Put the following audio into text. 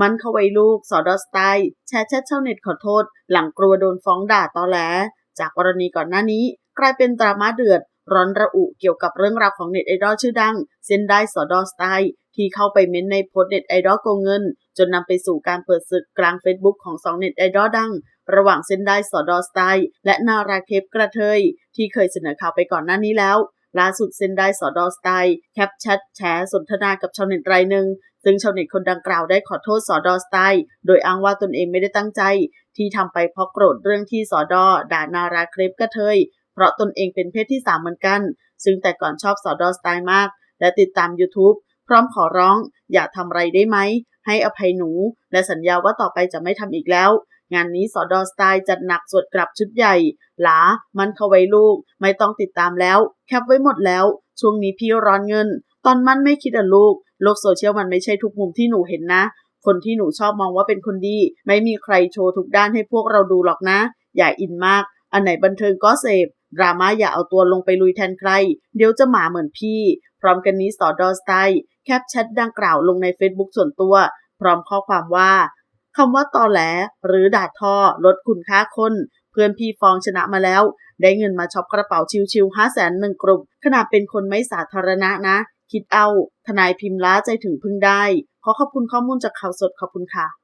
มันเข้าไว้ลูกสอดอสไตล์แชร์แชทชาวเน็ตขอโทษ หลังกลัวโดนฟ้องด่าตอแหลจากกรณีก่อนหน้านี้ กลายเป็นดราม่าเดือด ร้อนระอุเกี่ยวกับเรื่องราวของเน็ตไอดอลชื่อดัง เซนได้สอดอสไตล์ที่เข้าไปเม้นในโพสต์เน็ตไอดอลโกงเงิน จนนำไปสู่การเปิดศึกกลางเฟซบุ๊กของสองเน็ตไอดอลดัง ระหว่างเซนได้สอดอสไตล์และนาราเคปกระเทย ที่เคยเสนอข่าวไปก่อนหน้านี้แล้ว ล่าสุดเซนได้สอดอสไตล์แคปแชทแชร์สนทนากับชาวเน็ตรายหนึ่งซึ่งชาวเน็ตคนดังกล่าวได้ขอโทษสอดอสไตล์โดยอ้างว่าตนเองไม่ได้ตั้งใจ ที่ทำไปเพราะโกรธเรื่องที่สอดอด่านาราเคปกระเทย เพราะตนเองเป็นเพศที่สามเหมือนกัน ซึ่งแต่ก่อนชอบสอดอสไตล์มาก และติดตาม YouTube พร้อมขอร้อง อย่าทำไรได้ไหม ให้อภัยหนู และสัญญาว่าต่อไปจะไม่ทำอีกแล้ว งานนี้สอดอสไตล์จัดหนักสวดกลับชุดใหญ่ หลา มันเข้าไว้ลูก ไม่ต้องติดตามแล้ว แคปไว้หมดแล้ว ช่วงนี้พี่ร้อนเงิน ตอนมันไม่คิดอะลูก โลกโซเชียลมันไม่ใช่ทุกมุมที่หนูเห็นนะ คนที่หนูชอบมองว่าเป็นคนดี ไม่มีใครโชว์ทุกด้านให้พวกเราดูหรอกนะ อย่าอินมาก อันไหนบันเทิงก็เสพ ดราม่าอย่าเอาตัวลงไปลุยแทนใคร เดี๋ยวจะหมาเหมือนพี่ พร้อมกันนี้สอดอสไตล์แคปแชทดังกล่าวลงใน Facebook ส่วนตัว พร้อมข้อความว่า คำว่าตอแหลหรือด่าทอลดคุณค่าคน เพื่อนพี่ฟองชนะมาแล้ว ได้เงินมาช็อปกระเป๋าชิวๆห้าแสนหนึ่งกลุ่มขนาดเป็นคนไม่สาธารณะนะ คิดเอา ทนายพิมพ์ล้าใจถึงพึ่งได้ ขอขอบคุณข้อมูลจากข่าวสดขอบคุณค่ะ